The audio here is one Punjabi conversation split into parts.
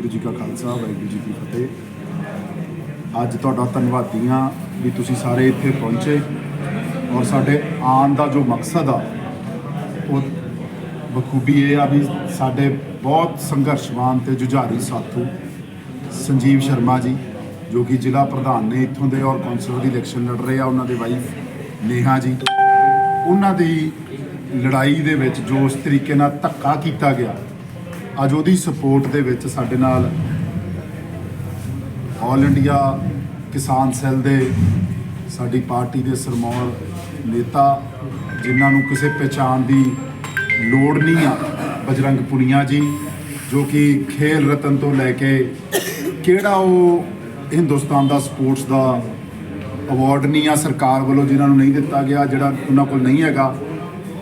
ਵਾਹਿਗੁਰੂ ਜੀ ਕਾ ਖਾਲਸਾ, ਵਾਹਿਗੁਰੂ ਜੀ ਕੀ ਫਤਿਹ। ਅੱਜ ਤੁਹਾਡਾ ਧੰਨਵਾਦੀ ਹਾਂ ਵੀ ਤੁਸੀਂ ਸਾਰੇ ਇੱਥੇ ਪਹੁੰਚੇ ਔਰ ਸਾਡੇ ਆਉਣ ਦਾ ਜੋ ਮਕਸਦ ਆ, ਉਹ ਬਖੂਬੀ ਇਹ ਆ ਵੀ ਸਾਡੇ ਬਹੁਤ ਸੰਘਰਸ਼ਵਾਨ ਤੇ ਜੁਝਾਰੂ ਸਾਥੂ ਸੰਜੀਵ ਸ਼ਰਮਾ ਜੀ, ਜੋ ਕਿ ਜ਼ਿਲ੍ਹਾ ਪ੍ਰਧਾਨ ਨੇ ਇੱਥੋਂ ਦੇ ਔਰ ਕੌਂਸਲਰ ਦੀ ਇਲੈਕਸ਼ਨ ਲੜ ਰਹੇ ਆ, ਉਹਨਾਂ ਦੇ ਵਾਈਫ ਨੇਹਾ ਜੀ। ਉਹਨਾਂ ਦੀ ਲੜਾਈ ਦੇ ਵਿੱਚ ਜੋ ਉਸ ਤਰੀਕੇ ਨਾਲ ਧੱਕਾ ਕੀਤਾ ਗਿਆ ਅੱਜ ਉਹਦੀ ਸਪੋਰਟ ਦੇ ਵਿੱਚ ਸਾਡੇ ਨਾਲ ਆਲ ਇੰਡੀਆ ਕਿਸਾਨ ਸੈੱਲ ਦੇ ਸਾਡੀ ਪਾਰਟੀ ਦੇ ਸਰਮੌਰ ਨੇਤਾ ਜਿਨ੍ਹਾਂ ਨੂੰ ਕਿਸੇ ਪਹਿਚਾਣ ਦੀ ਲੋੜ ਨਹੀਂ ਆ ਬਜਰੰਗ ਪੁਨੀਆ ਜੀ ਜੋ ਕਿ ਖੇਲ ਰਤਨ ਤੋਂ ਲੈ ਕੇ ਕਿਹੜਾ ਉਹ ਹਿੰਦੁਸਤਾਨ ਦਾ ਸਪੋਰਟਸ ਦਾ ਅਵਾਰਡ ਨਹੀਂ ਆ ਸਰਕਾਰ ਵੱਲੋਂ ਜਿਨ੍ਹਾਂ ਨੂੰ ਨਹੀਂ ਦਿੱਤਾ ਗਿਆ ਜਿਹੜਾ ਉਹਨਾਂ ਕੋਲ ਨਹੀਂ ਹੈਗਾ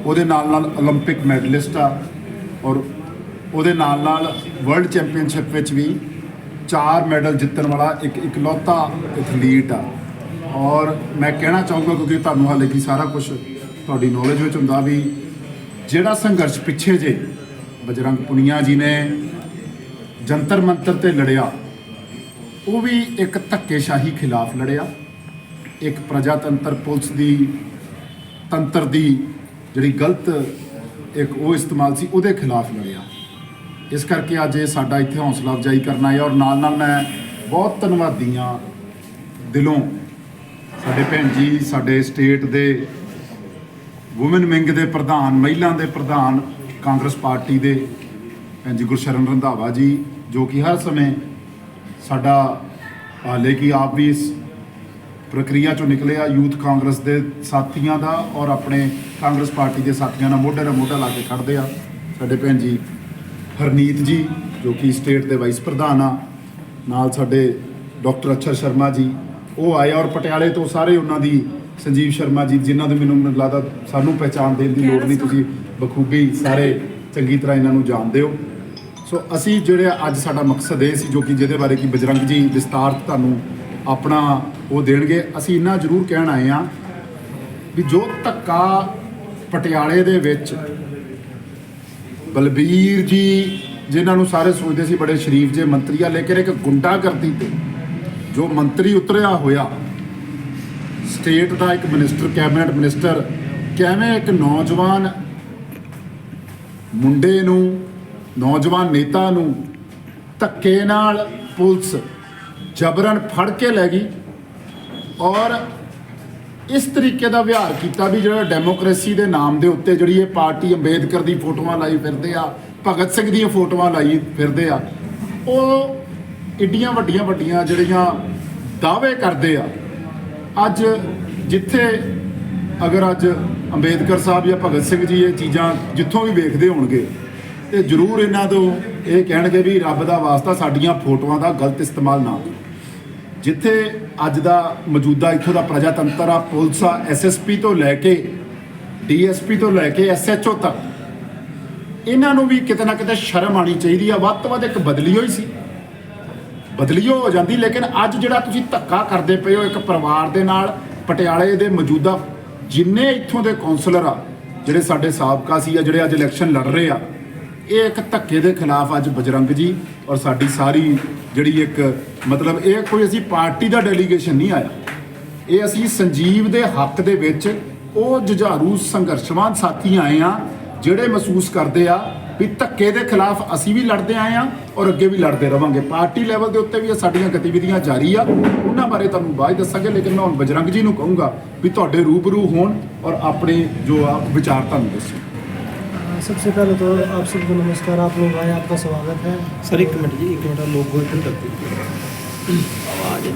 ਉਹਦੇ ਨਾਲ ਨਾਲ 올림픽 ਮੈਡਲਿਸਟ ਆ ਔਰ ਉਹਦੇ ਨਾਲ ਨਾਲ ਵਰਲਡ ਚੈਂਪੀਅਨਸ਼ਿਪ ਵਿੱਚ ਵੀ ਚਾਰ ਮੈਡਲ ਜਿੱਤਣ ਵਾਲਾ ਇੱਕ ਇਕਲੌਤਾ ਐਥਲੀਟ ਆ। ਔਰ ਮੈਂ ਕਹਿਣਾ ਚਾਹੂੰਗਾ, ਕਿਉਂਕਿ ਤੁਹਾਨੂੰ ਹਾਲੇ ਕੀ ਸਾਰਾ ਕੁਝ ਤੁਹਾਡੀ ਨੌਲੇਜ ਵਿੱਚ ਹੁੰਦਾ ਵੀ ਜਿਹੜਾ ਸੰਘਰਸ਼ ਪਿੱਛੇ ਜੇ ਬਜਰੰਗ ਪੁਨੀਆ ਜੀ ਨੇ ਜੰਤਰ ਮੰਤਰ ਤੇ ਲੜਿਆ, ਉਹ ਵੀ ਇੱਕ ਧੱਕੇਸ਼ਾਹੀ ਖਿਲਾਫ ਲੜਿਆ। ਇੱਕ ਪ੍ਰਜਾਤੰਤਰ ਪੁਲਿਸ ਦੀ, ਤੰਤਰ ਦੀ ਜਿਹੜੀ ਗਲਤ ਇੱਕ ਉਹ ਇਸਤੇਮਾਲ ਸੀ, ਉਹਦੇ ਖਿਲਾਫ ਲੜਿਆ। ਇਸ ਕਰਕੇ ਅੱਜ ਇਹ ਸਾਡਾ ਇੱਥੇ ਹੌਸਲਾ ਅਫਜ਼ਾਈ ਕਰਨਾ ਹੈ ਔਰ ਨਾਲ ਨਾਲ ਮੈਂ ਬਹੁਤ ਧੰਨਵਾਦੀ ਹਾਂ ਦਿਲੋਂ ਸਾਡੇ ਭੈਣ ਜੀ, ਸਾਡੇ ਸਟੇਟ ਦੇ ਔਮਨ ਵਿੰਗ ਦੇ ਪ੍ਰਧਾਨ, ਮਹਿਲਾ ਦੇ ਪ੍ਰਧਾਨ, ਕਾਂਗਰਸ ਪਾਰਟੀ ਦੇ ਭੈਣ ਜੀ ਗੁਰਸ਼ਰਨ ਰੰਧਾਵਾ ਜੀ, ਜੋ ਕਿ ਹਰ ਸਮੇਂ ਸਾਡਾ ਹਾਲੇ ਕਿ ਆਪ ਵੀ ਇਸ ਪ੍ਰਕਿਰਿਆ ਚੋਂ ਨਿਕਲੇ ਆ ਯੂਥ ਕਾਂਗਰਸ ਦੇ ਸਾਥੀਆਂ ਦਾ ਔਰ ਆਪਣੇ ਕਾਂਗਰਸ ਪਾਰਟੀ ਦੇ ਸਾਥੀਆਂ ਨਾਲ ਮੋਢੇ ਨਾਲ ਮੋਢਾ ਲਾ ਕੇ ਖੜਦੇ ਆ। ਸਾਡੇ ਭੈਣ ਜੀ ਹਰਨੀਤ ਜੀ, ਜੋ ਕਿ ਸਟੇਟ ਦੇ ਵਾਈਸ ਪ੍ਰਧਾਨ ਆ, ਨਾਲ ਸਾਡੇ ਡਾਕਟਰ ਅਛਰ ਸ਼ਰਮਾ ਜੀ। ਉਹ ਆਏ ਔਰ ਪਟਿਆਲੇ ਤੋਂ ਸਾਰੇ ਉਹਨਾਂ ਦੀ ਸੰਜੀਵ ਸ਼ਰਮਾ ਜੀ, ਜਿਨ੍ਹਾਂ ਦੇ ਮੈਨੂੰ ਮੈਨੂੰ ਲੱਗਦਾ ਸਾਨੂੰ ਪਹਿਚਾਣ ਦੇਣ ਦੀ ਲੋੜ ਨਹੀਂ, ਤੁਸੀਂ ਬਖੂਬੀ ਸਾਰੇ ਚੰਗੀ ਤਰ੍ਹਾਂ ਇਹਨਾਂ ਨੂੰ ਜਾਣਦੇ ਹੋ। ਸੋ ਅਸੀਂ ਜਿਹੜੇ ਅੱਜ ਸਾਡਾ ਮਕਸਦ ਇਹ ਸੀ ਜੋ ਕਿ ਜਿਹਦੇ ਬਾਰੇ ਕਿ ਬਜਰੰਗ ਜੀ ਵਿਸਤਾਰ ਤੁਹਾਨੂੰ ਆਪਣਾ ਉਹ ਦੇਣਗੇ। ਅਸੀਂ ਇੰਨਾ ਜ਼ਰੂਰ ਕਹਿਣ ਆਏ ਆ ਵੀ ਜੋ ਧੱਕਾ ਪਟਿਆਲੇ ਦੇ ਵਿੱਚ ਬਲਬੀਰ ਜੀ, ਜਿਨ੍ਹਾਂ ਨੂੰ ਸਾਰੇ ਸੋਚਦੇ ਸੀ ਬੜੇ ਸ਼ਰੀਫ ਜੇ ਮੰਤਰੀ ਆ, ਲੇਕਿਨ ਇੱਕ ਗੁੰਡਾਗਰਦੀ ਤੇ ਜੋ ਮੰਤਰੀ ਉਤਰਿਆ ਹੋਇਆ, ਸਟੇਟ ਦਾ ਇੱਕ ਮਿਨਿਸਟਰ, ਕੈਬਨਿਟ ਮਿਨਿਸਟਰ, ਕਿਵੇਂ ਇੱਕ ਨੌਜਵਾਨ ਮੁੰਡੇ ਨੂੰ, ਨੌਜਵਾਨ ਨੇਤਾ ਨੂੰ ਧੱਕੇ ਨਾਲ ਪੁਲਿਸ ਜਬਰਨ ਫੜ ਕੇ ਲੈ ਗਈ ਔਰ ਇਸ ਤਰੀਕੇ ਦਾ ਵਿਹਾਰ ਕੀਤਾ ਵੀ ਜਿਹੜਾ ਡੈਮੋਕ੍ਰੇਸੀ ਦੇ ਨਾਮ ਦੇ ਉੱਤੇ ਜਿਹੜੀ ਇਹ ਪਾਰਟੀ ਅੰਬੇਦਕਰ ਦੀ ਫੋਟੋਆਂ ਲਾਈ ਫਿਰਦੇ ਆ, ਭਗਤ ਸਿੰਘ ਦੀਆਂ ਫੋਟੋਆਂ ਲਾਈ ਫਿਰਦੇ ਆ, ਉਹ ਇੱਡੀਆਂ ਵੱਡੀਆਂ ਵੱਡੀਆਂ ਜਿਹੜੀਆਂ ਦਾਅਵੇ ਕਰਦੇ ਆ। ਅੱਜ ਜਿੱਥੇ ਅਗਰ ਅੱਜ ਅੰਬੇਦਕਰ ਸਾਹਿਬ ਜਾਂ ਭਗਤ ਸਿੰਘ ਜੀ ਇਹ ਚੀਜ਼ਾਂ ਜਿੱਥੋਂ ਵੀ ਵੇਖਦੇ ਹੋਣਗੇ, ਤੇ ਜ਼ਰੂਰ ਇਹਨਾਂ ਤੋਂ ਇਹ ਕਹਿਣਗੇ ਵੀ ਰੱਬ ਦਾ ਵਾਸਤਾ ਸਾਡੀਆਂ ਫੋਟੋਆਂ ਦਾ ਗਲਤ ਇਸਤੇਮਾਲ ਨਾ ਕਰੋ। ਜਿੱਥੇ ਅੱਜ ਦਾ ਮੌਜੂਦਾ ਇੱਥੋਂ ਦਾ ਪ੍ਰਜਾਤੰਤਰ ਆ, ਪੁਲਿਸ ਆ ਐਸਐਸਪੀ ਤੋਂ ਲੈ ਕੇ ਡੀਐਸਪੀ ਤੋਂ ਲੈ ਕੇ ਐਸਐਚਓ ਤੱਕ। ਇਹਨਾਂ ਨੂੰ ਵੀ ਕਿਤੇ ਨਾ ਕਿਤੇ ਸ਼ਰਮ ਆਣੀ ਚਾਹੀਦੀ ਆ, ਵੱਧ ਤੋਂ ਵੱਧ ਇੱਕ ਬਦਲੀ ਹੋਈ ਸੀ। ਬਦਲੀ ਹੋ ਜਾਂਦੀ, ਲੇਕਿਨ ਅੱਜ ਜਿਹੜਾ ਤੁਸੀਂ ਧੱਕਾ ਕਰਦੇ ਪਏ ਹੋ ਇੱਕ ਪਰਿਵਾਰ ਦੇ ਨਾਲ, ਪਟਿਆਲੇ ਦੇ ਮੌਜੂਦਾ ਜਿੰਨੇ ਇੱਥੋਂ ਦੇ ਕਾਉਂਸਲਰ ਆ, ਜਿਹੜੇ ਸਾਡੇ ਸਾਬਕਾ ਸੀ ਆ, ਜਿਹੜੇ ਅੱਜ ਇਲੈਕਸ਼ਨ ਲੜ ਰਹੇ ਆ ਇਹ ਇੱਕ ਧੱਕੇ ਦੇ ਖਿਲਾਫ ਅੱਜ ਬਜਰੰਗ ਜੀ ਔਰ ਸਾਡੀ ਸਾਰੀ ਜਿਹੜੀ ਇੱਕ ਮਤਲਬ ਇਹ ਕੋਈ ਅਸੀਂ ਪਾਰਟੀ ਦਾ ਡੈਲੀਗੇਸ਼ਨ ਨਹੀਂ ਆਇਆ। ਇਹ ਅਸੀਂ ਸੰਜੀਵ ਦੇ ਹੱਕ ਦੇ ਵਿੱਚ ਉਹ ਜੁਝਾਰੂ ਸੰਘਰਸ਼ਵਾਨ ਸਾਥੀ ਆਏ ਆ, ਜਿਹੜੇ ਮਹਿਸੂਸ ਕਰਦੇ ਆ ਵੀ ਧੱਕੇ ਦੇ ਖਿਲਾਫ ਅਸੀਂ ਵੀ ਲੜਦੇ ਆਏ ਆ ਔਰ ਅੱਗੇ ਵੀ ਲੜਦੇ ਰਵਾਂਗੇ। ਪਾਰਟੀ ਲੈਵਲ ਦੇ ਉੱਤੇ ਵੀ ਸਾਡੀਆਂ ਗਤੀਵਿਧੀਆਂ ਜਾਰੀ ਆ। ਉਹਨਾਂ ਬਾਰੇ ਤੁਹਾਨੂੰ ਬਾਅਦ ਦੱਸਾਂਗੇ, ਲੇਕਿਨ ਮੈਂ ਹੁਣ ਬਜਰੰਗ ਜੀ ਨੂੰ ਕਹੂੰਗਾ ਵੀ ਤੁਹਾਡੇ ਰੂਬਰੂ ਹੋਣ ਔਰ ਆਪਣੇ ਜੋ ਆ ਵਿਚਾਰ ਤੁਹਾਨੂੰ ਦੱਸੋ सबसे पहले तो आप सबको नमस्कार आप लोग आए आपका स्वागत है। सर एक मिनट जी एक मिनट लोग इधर कर दीजिए आवाज़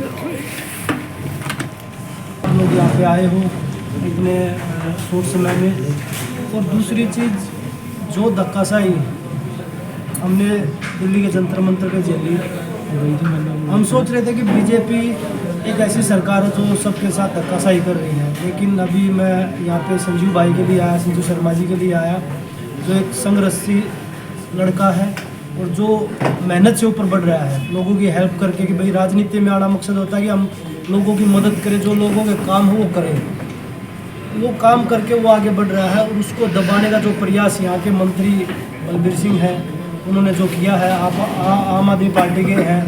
लोग यहाँ पे आए हो इतने शोर समय में। और दूसरी चीज़ जो धक्काशाही हमने दिल्ली के जंतर मंतर पे झेली। हम सोच रहे थे कि बीजेपी एक ऐसी सरकार है जो सबके साथ धक्काशाही कर रही है। लेकिन अभी मैं यहाँ पे संजीव भाई के लिए आया संजीव शर्मा जी के लिए आया। जो एक संघरसी लड़का है और जो मेहनत से ऊपर बढ़ रहा है, लोगों की हेल्प करके कि भाई राजनीति में आना मकसद होता है कि हम लोगों की मदद करें, जो लोगों के काम हो वो करें। वो काम करके वो आगे बढ़ रहा है और उसको दबाने का जो प्रयास यहाँ के मंत्री बलबीर सिंह हैं, उन्होंने जो किया है, आप आम आदमी पार्टी के हैं।